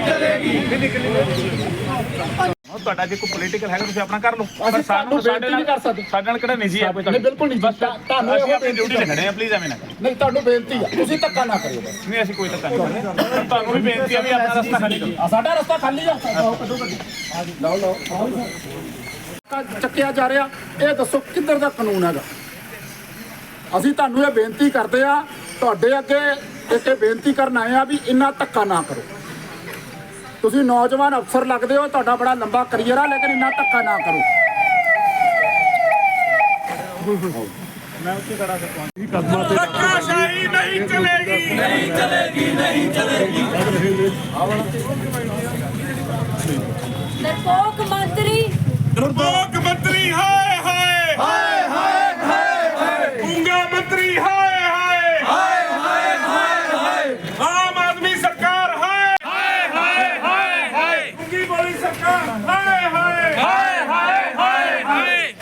ਤੁਹਾਡਾ ਜੇ ਕੋਈ ਪੋਲੀਟੀਕਲ ਹੈਗਾ ਤੁਸੀਂ ਆਪਣਾ ਕਰ ਲਓ। ਪਰ ਸਾਨੂੰ ਸਾਡੇ ਨਾਲ ਕਰ ਸਕਦੇ। ਸਾਡੇ ਨਾਲ ਕਿਹੜਾ ਨਿੱਜੀ ਹੈ ਕੋਈ ਨਹੀਂ ਬਿਲਕੁਲ ਨਹੀਂ ਤੁਹਾਨੂੰ ਅਸੀਂ ਆਪਣੀ ਡਿਊਟੀ ਤੇ ਖੜੇ ਆ ਪਲੀਜ਼ ਐਵੇਂ ਨਾ। ਨਹੀਂ ਤੁਹਾਨੂੰ ਬੇਨਤੀ ਆ। ਤੁਸੀਂ ਧੱਕਾ ਨਾ ਕਰਿਓ ਨਹੀਂ ਅਸੀਂ ਕੋਈ ਧੱਕਾ ਨਹੀਂ ਕਰਦੇ। ਤੁਹਾਨੂੰ ਵੀ ਬੇਨਤੀ ਆ ਵੀ ਆਪਣਾ ਰਸਤਾ ਖਾਲੀ ਕਰੋ। ਆ ਸਾਡਾ ਰਸਤਾ ਖਾਲੀ ਆ। ਲਓ ਲਓ। ਚੱਕਿਆ ਜਾ ਰਿਹਾ। ਇਹ ਦੱਸੋ ਕਿੱਧਰ ਦਾ ਕਾਨੂੰਨ ਹੈਗਾ? ਅਸੀਂ ਤੁਹਾਨੂੰ ਇਹ ਬੇਨਤੀ ਕਰਦੇ ਆ ਤੁਹਾਡੇ ਅੱਗੇ ਇੱਕ ਬੇਨਤੀ ਕਰਨ ਆਏ ਆ ਵੀ ਇੰਨਾ ਧੱਕਾ ਨਾ ਕਰੋ। ਤੁਸੀਂ ਨੌਜਵਾਨ ਅਫਸਰ ਲੱਗਦੇ ਹੋ ਤੁਹਾਡਾ ਬੜਾ ਲੰਬਾ ਕਰੀਅਰ ਆ ਲੇਕਿਨ ਇੰਨਾ ਧੱਕਾ ਨਾ ਕਰੋ। ਧੱਕਾਸ਼ਾਹੀ ਨਹੀਂ ਚਲੇਗੀ। ਨਹੀਂ ਚਲੇਗੀ ਨਹੀਂ ਡਰਪੋਕ ਮੰਤਰੀ ਡਰਪੋਕ ਮੰਤਰੀ ਹਾਏ ਹਾਏ ਹਾਏ ਹਾਏ ਹਾਏ ਗੁੰਗਾ ਮੰਤਰੀ ਹਾਏ ਹਾਏ ਹਾਏ ਹਾਏ ਹਾਏ ਆਮ ਆਦਮੀ ਸਰਕਾਰ ਹਾਏ ਹਾਏ ਹਾਏ ਹਾਏ ਹਾਏ ਗੁੰਗੀ ਬੋਲੀ ਸਰਕਾਰ ਹਾਏ ਹਾਏ ਹਾਏ ਹਾਏ ਹਾਏ ਹਾਏ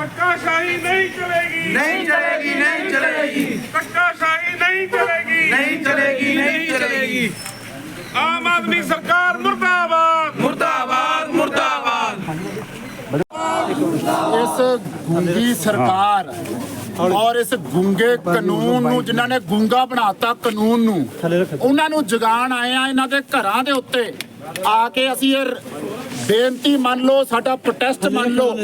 ਧੱਕਾਸ਼ਾਹੀ ਨਹੀਂ ਚਲੇਗੀ। ਨਹੀਂ ਚਲੇਗੀ ਨਹੀਂ ਚਲੇਗੀ। ਧੱਕਾਸ਼ਾਹੀ ਨਹੀਂ ਚਲੇਗੀ। ਨਹੀਂ ਚਲੇਗੀ ਨਹੀਂ ਚਲੇਗੀ। ਆਮ ਆਦਮੀ ਸਰਕਾਰ ਮੁਰਦਾਬਾਦ। ਮੁਰਦਾਬਾਦ ਮੁਰਦਾਬਾਦ। ਇਸ ਗੁੰਗੀ ਸਰਕਾਰ ਔਰ ਇਸ ਗੁੰਗੇ ਕਾਨੂੰਨ ਨੂੰ ਜਿਨ੍ਹਾਂ ਨੇ ਗੁੰਗਾ ਬਣਾਤਾ ਕਾਨੂੰਨ ਨੂੰ ਉਹਨਾਂ ਨੂੰ ਜਗਾਣ ਆਏ ਆ ਇਹਨਾਂ ਦੇ ਘਰਾਂ ਦੇ ਉੱਤੇ। ਆ ਕੇ ਅਸੀਂ ਇਹ ਬੇਨਤੀ ਮੰਨ ਲਓ ਸਾਡਾ ਪ੍ਰੋਟੈਸਟ ਮੰਨ ਲਓ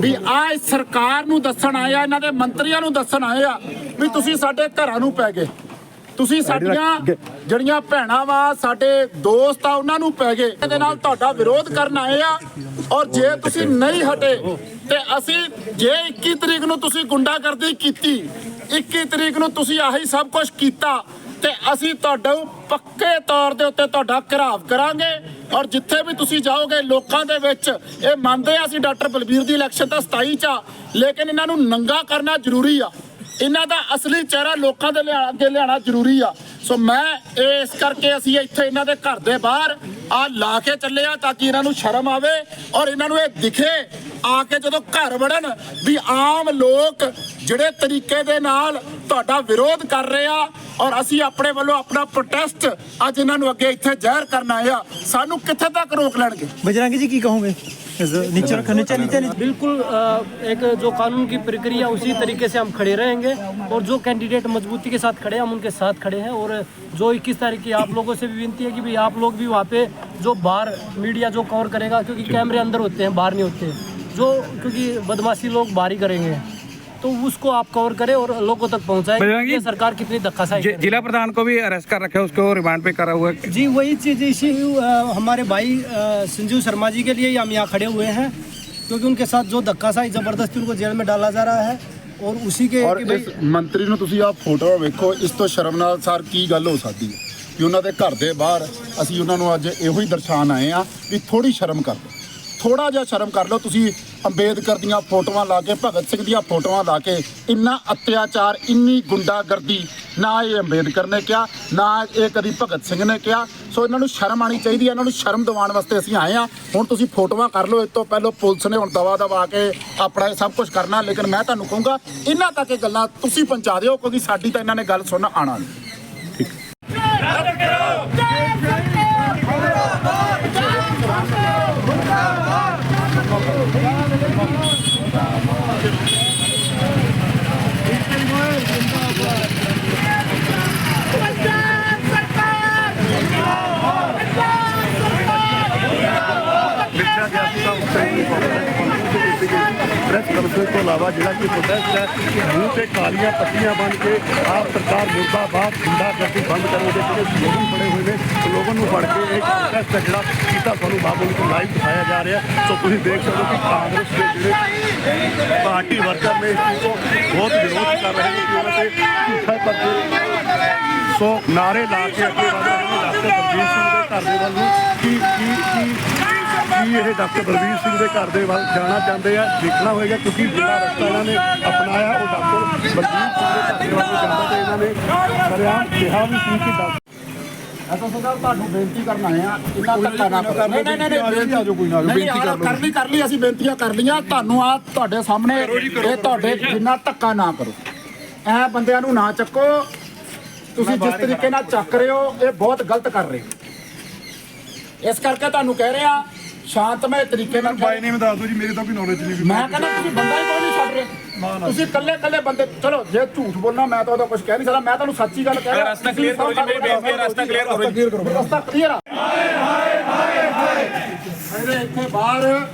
ਵੀ ਆ ਸਰਕਾਰ ਨੂੰ ਦੱਸਣ ਆਏ ਆ ਇਹਨਾਂ ਦੇ ਮੰਤਰੀਆਂ ਨੂੰ ਦੱਸਣ ਆਏ ਆ ਵੀ ਤੁਸੀਂ ਸਾਡੇ ਘਰਾਂ ਨੂੰ ਪੈ ਗਏ। ਤੁਸੀਂ ਸਾਡੀਆਂ ਜਿਹੜੀਆਂ ਭੈਣਾਂ ਵਾ ਸਾਡੇ ਦੋਸਤ ਆ ਉਹਨਾਂ ਨੂੰ ਪੈ ਗਏ। ਇਹਦੇ ਨਾਲ ਤੁਹਾਡਾ ਵਿਰੋਧ ਕਰਨ ਆਏ ਆ ਔਰ ਜੇ ਤੁਸੀਂ ਨਹੀਂ ਹਟੇ ਤੇ ਅਸੀਂ ਜੇ 21 ਤਰੀਕ ਨੂੰ ਤੁਸੀਂ ਗੁੰਡਾਗਰਦੀ ਕੀਤੀ 21 ਤਰੀਕ ਨੂੰ ਤੁਸੀਂ ਆਹੀ ਸਭ ਕੁਝ ਕੀਤਾ ਤੇ ਅਸੀਂ ਤੁਹਾਡੇ ਪੱਕੇ ਤੌਰ ਦੇ ਉੱਤੇ ਤੁਹਾਡਾ ਘਿਰਾਵ ਕਰਾਂਗੇ। ਔਰ ਜਿੱਥੇ ਵੀ ਤੁਸੀਂ ਜਾਓਗੇ ਲੋਕਾਂ ਦੇ ਵਿੱਚ, ਇਹ ਮੰਨਦੇ ਆ ਅਸੀਂ ਡਾਕਟਰ ਬਲਬੀਰ ਦੀ ਇਲੈਕਸ਼ਨ ਤਾਂ 27 ਚ ਆ, ਲੇਕਿਨ ਇਹਨਾਂ ਨੂੰ ਨੰਗਾ ਕਰਨਾ ਜ਼ਰੂਰੀ ਆ। ਇਹਨਾਂ ਦਾ ਅਸਲੀ ਚਿਹਰਾ ਲੋਕਾਂ ਦੇ ਲਿਆ- ਅੱਗੇ ਲਿਆਉਣਾ ਜ਼ਰੂਰੀ ਆ। ਸੋ ਮੈਂ ਇਸ ਕਰਕੇ ਅਸੀਂ ਇੱਥੇ ਇਹਨਾਂ ਦੇ ਘਰ ਦੇ ਬਾਹਰ ਆ ਲਾ ਕੇ ਚੱਲੇ ਆ ਤਾਂ ਕਿ ਇਹਨਾਂ ਨੂੰ ਸ਼ਰਮ ਆਵੇ ਔਰ ਇਹਨਾਂ ਨੂੰ ਇਹ ਦਿਖੇ ਆ ਕੇ ਜਦੋਂ ਘਰ ਵੜਨ ਵੀ ਆਮ ਲੋਕ ਜਿਹੜੇ ਤਰੀਕੇ ਦੇ ਨਾਲ ਤੁਹਾਡਾ ਵਿਰੋਧ ਕਰ ਰਹੇ ਆ ਔਰ ਅਸੀਂ ਆਪਣੇ ਵੱਲੋਂ ਆਪਣਾ ਪ੍ਰੋਟੈਸਟ ਅੱਜ ਇਹਨਾਂ ਨੂੰ ਅੱਗੇ ਇੱਥੇ ਜ਼ਾਹਿਰ ਕਰਨ ਆਏ ਆ ਸਾਨੂੰ ਕਿੱਥੇ ਤੱਕ ਰੋਕ ਲੈਣਗੇ बजरंगी जी की कहोगे नीचे रखो नीचे नीचे नीचे बिल्कुल अ, एक जो कानून की प्रक्रिया उसी तरीके से हम खड़े रहेंगे और जो कैंडिडेट मजबूती के साथ खड़े हैं हम उनके साथ खड़े हैं और जो 21 तारीख की आप लोगों से भी विनती है कि भाई आप लोग भी वहाँ पे जो बाहर मीडिया जो कवर करेगा क्योंकि कैमरे अंदर होते हैं बाहर नहीं होते। जो क्योंकि बदमाशी लोग बाहर ही करेंगे। तो उसको आप कवर करें और लोगों तक पहुँचाएँ कि सरकार कितनी धक्काशाही है। जिला प्रधान को भी अरेस्ट कर रखे उसको रिमांड पे करा हुआ है। जी वही चीज़ इसी हमारे भाई संजीव शर्मा जी के लिए हम यहाँ खड़े हुए हैं क्योंकि उनके साथ जो धक्काशाही ज़बरदस्ती उनको जेल में डाला जा रहा है और उसी के ਔਰ कि भाई ਇਸ ਮੰਤਰੀ ਨੂੰ ਤੁਸੀਂ ਆ ਫੋਟੋ ਵੇਖੋ ਇਸ ਤੋਂ ਸ਼ਰਮ ਨਾਲ ਸਰ ਕੀ ਗੱਲ ਹੋ ਸਕਦੀ ਹੈ ਕਿ ਉਹਨਾਂ ਦੇ ਘਰ ਦੇ ਬਾਹਰ ਅਸੀਂ ਉਹਨਾਂ ਨੂੰ ਅੱਜ ਇਹੋ ਹੀ ਦਰਸਾਉਣ ਆਏ ਆ ਵੀ ਥੋੜੀ ਸ਼ਰਮ ਕਰ ਲਓ ਥੋੜਾ ਜਿਹਾ ਸ਼ਰਮ ਕਰ ਲਓ ਤੁਸੀਂ ਅੰਬੇਦਕਰ ਦੀਆਂ ਫੋਟੋਆਂ ਲਾ ਕੇ ਭਗਤ ਸਿੰਘ ਦੀਆਂ ਫੋਟੋਆਂ ਲਾ ਕੇ ਇੰਨਾ ਅਤਿਆਚਾਰ ਇੰਨੀ ਗੁੰਡਾਗਰਦੀ ਨਾ ਇਹ ਅੰਬੇਦਕਰ ਨੇ ਕਿਹਾ, ਨਾ ਇਹ ਕਦੀ ਭਗਤ ਸਿੰਘ ਨੇ ਕਿਹਾ। ਸੋ ਇਹਨਾਂ ਨੂੰ ਸ਼ਰਮ ਆਣੀ ਚਾਹੀਦੀ ਹੈ, ਇਹਨਾਂ ਨੂੰ ਸ਼ਰਮ ਦਿਵਾਉਣ ਵਾਸਤੇ ਅਸੀਂ ਆਏ ਆ ਹੁਣ ਤੁਸੀਂ ਫੋਟੋਆਂ ਕਰ ਲਓ, ਇਸ ਤੋਂ ਪਹਿਲਾਂ ਪੁਲਿਸ ਨੇ ਹੁਣ ਦਵਾ ਦਵਾ ਕੇ ਆਪਣਾ ਇਹ ਸਭ ਕੁਝ ਕਰਨਾ, ਲੇਕਿਨ ਮੈਂ ਤੁਹਾਨੂੰ ਕਹੂੰਗਾ, ਇਹਨਾਂ ਤੱਕ ਇਹ ਗੱਲਾਂ ਤੁਸੀਂ ਪਹੁੰਚਾ ਦਿਓ, ਕਿਉਂਕਿ ਸਾਡੀ ਤਾਂ ਇਹਨਾਂ ਨੇ ਗੱਲ ਸੁਣਨ ਆਣਾ ਨਹੀਂ। ਤੋਂ ਇਲਾਵਾ ਜਿਹੜਾ ਕਿ ਪ੍ਰੋਟੈਸਟ ਹੈ ਮੂੰਹ ਤੇ ਕਾਲੀਆਂ ਪੱਟੀਆਂ ਬੰਨ ਕੇ ਆਪ ਸਰਕਾਰ ਮੁਰਦਾਬਾਦ ਗੁੰਡਾਗਰਦੀ ਬੰਦ ਕਰੋ ਦੇ ਜਿਹੜੇ ਸਲੋਗਨ ਬੜੇ ਹੋਏ ਨੇ, ਸਲੋਗਨ ਨੂੰ ਫੜ ਕੇ ਇੱਕ ਪ੍ਰੋਟੈਸਟ ਹੈ ਜਿਹੜਾ ਕੀਤਾ ਤੁਹਾਨੂੰ ਬਾਬੂ ਨੂੰ ਲਾਈਵ ਦਿਖਾਇਆ ਜਾ ਰਿਹਾ। ਸੋ ਤੁਸੀਂ ਦੇਖ ਸਕਦੇ ਹੋ ਕਿ ਕਾਂਗਰਸ ਦੇ ਜਿਹੜੇ ਪਾਰਟੀ ਵਰਕਰ ਨੇ, ਇਸ ਚੀਜ਼ ਬਹੁਤ ਵਿਰੋਧ ਕਰ ਰਹੇ ਨੇ ਕਿ ਉਹਨਾਂ ਤੇ ਝੂਠਾ ਪੱਤੇ ਸੋ ਨਾਰੇ ਲਾ ਕੇ ਅੱਗੇ ਵਧ ਰਹੇ ਨੇ। ਡਾਕਟਰ ਬਲਬੀਰ ਸਿੰਘ ਦੇ ਘਰ ਵੱਲ ਨੂੰ ਕੀ ਕੀ ਕੀ ਕੀ ਇਹ ਡਾਕਟਰ ਬਲਬੀਰ ਸਿੰਘ ਦੇ ਘਰ ਦੇ ਵੱਲ ਜਾਣਾ ਚਾਹੁੰਦੇ ਆ? ਦੇਖਣਾ ਹੋਏਗਾ ਕਿਉਂਕਿ ਜਿਹੜਾ ਰਸਤਾ ਇਹਨਾਂ ਨੇ ਅਪਣਾਇਆ ਉਹ ਡਾਕਟਰ ਬਲਬੀਰ ਸਿੰਘ ਦੇ ਘਰ ਦੇ ਵੱਲ ਜਾਂਦਾ ਤੇ ਇਹਨਾਂ ਨੇ ਕਰਿਆ। ਕਿਹਾ ਵੀ ਸੀ ਕਿ ਡਾਕਟਰ ਐਸਾ ਸਾਹਿਬ ਤੁਹਾਨੂੰ ਬੇਨਤੀ ਕਰਨ ਆਏ ਆ ਇੰਨਾ ਧੱਕਾ ਨਾ ਕਰੋ। ਨਹੀਂ ਨਹੀਂ ਨਹੀਂ ਬੇਨਤੀ ਆਜੋ ਕੋਈ ਨਾ ਬੇਨਤੀ ਕਰ ਲਓ। ਕਰ ਲਈ ਕਰ ਲਈ ਅਸੀਂ ਬੇਨਤੀਆਂ ਕਰ ਲਈਆਂ। ਤੁਹਾਨੂੰ ਆ ਤੁਹਾਡੇ ਸਾਹਮਣੇ ਇਹ ਤੁਹਾਡੇ ਜਿੰਨਾ ਧੱਕਾ ਨਾ ਕਰੋ। ਐ ਬੰਦਿਆਂ ਨੂੰ ਨਾ ਚੱਕੋ। ਤੁਸੀਂ ਜਿਸ ਤਰੀਕੇ ਨਾਲ ਚੱਕ ਰਹੇ ਹੋ ਇਹ ਬਹੁਤ ਗਲਤ ਕਰ ਰਹੇ ਹੋ। ਇਸ ਕਰਕੇ ਤੁਹਾਨੂੰ ਕਹਿ ਰਹੇ ਆ ਸ਼ਾਂਤਮਈ ਤਰੀਕੇ ਨਾਲ ਬਾਈ ਨੇ ਮੈਂ ਦੱਸ ਦੋ ਜੀ ਮੇਰੇ ਤਾਂ ਕੋਈ ਨੌਲੇਜ ਨਹੀਂ ਮੈਂ ਕਹਿੰਦਾ ਤੁਸੀਂ ਬੰਦਾ ਹੀ ਕੋਈ ਨਹੀਂ ਛੱਡ ਰਹੇ। ਤੁਸੀਂ ਇਕੱਲੇ ਇਕੱਲੇ ਬੰਦੇ ਚਲੋ ਜੇ ਝੂਠ ਬੋਲਣਾ ਮੈਂ ਤਾਂ ਉਹਦਾ ਕੁਝ ਕਹਿ ਨਹੀਂ ਸਕਦਾ ਮੈਂ ਤੁਹਾਨੂੰ ਸੱਚੀ ਗੱਲ ਕਹਿ ਰਿਹਾ ਰਸਤਾ ਕਲੀਅਰ ਕਰੋ ਜੀ ਮੇਰੀ ਬੇਨਤੀ ਹੈ ਰਸਤਾ ਕਲੀਅਰ ਕਰੋ ਰਸਤਾ ਕਲੀਅਰ ਆ ਹਾਏ ਹਾਏ ਹਾਏ ਹਾਏ ਮੇਰੇ ਇੱਥੇ ਬਾਹਰ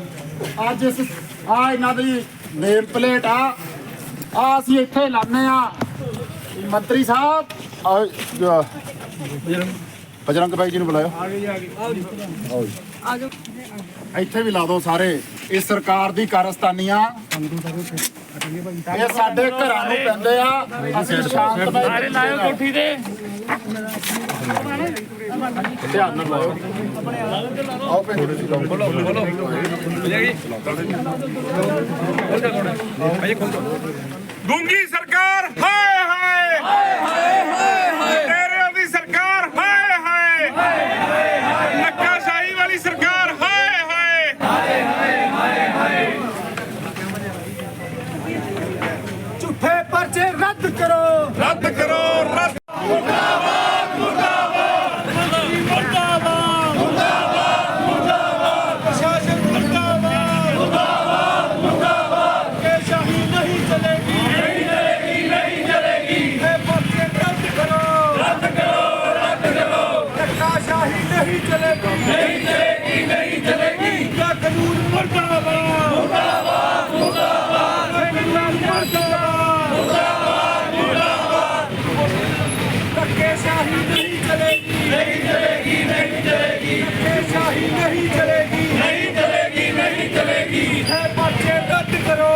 ਅੱਜ ਇਸ ਆ ਇਹਨਾਂ ਦੀ ਨੇਮ ਪਲੇਟ ਆ। ਆ ਅਸੀਂ ਇੱਥੇ ਲਾਣੇ ਆ। ਮੰਤਰੀ ਸਾਹਿਬ ਬਜਰੰਗ ਭਾਈ ਜੀ ਨੂੰ ਬੁਲਾਓ ਆ ਗਏ ਜੀ ਆ ਗਏ ਆਓ ਜੀ। ਆਓ ਇੱਥੇ ਵੀ ਲਾ ਦੋ ਸਾਰੇ। ਇਹ ਸਰਕਾਰ ਦੀ ਕਾਰਸਤਾਨੀਆਂ। ਇਹ ਸਾਡੇ ਘਰਾਂ ਨੂੰ ਪੈਂਦੇ ਆ। ਅਸੀਂ ਸ਼ਾਂਤਮਈ ਸਾਰੇ ਲਾਇਓ ਕੋਠੀ ਤੇ। ਧਿਆਨ ਨਾਲ ਲਾਓ। ਆਓ ਪੇ ਥੋੜੇ ਜਿਹਾ ਬੋਲੋ ਬੋਲੋ ਹੋ ਜਾਏਗੀ ਖੋਲ ਜਾ। ਥੋੜਾ ਭਾਈ ਖੋਲ ਦੋ ਗੁੰਗੀ ਸਰਕਾਰ ਹਾਏ। ਹਾਏ ਹਾਏ ਹਾਏ। 박수로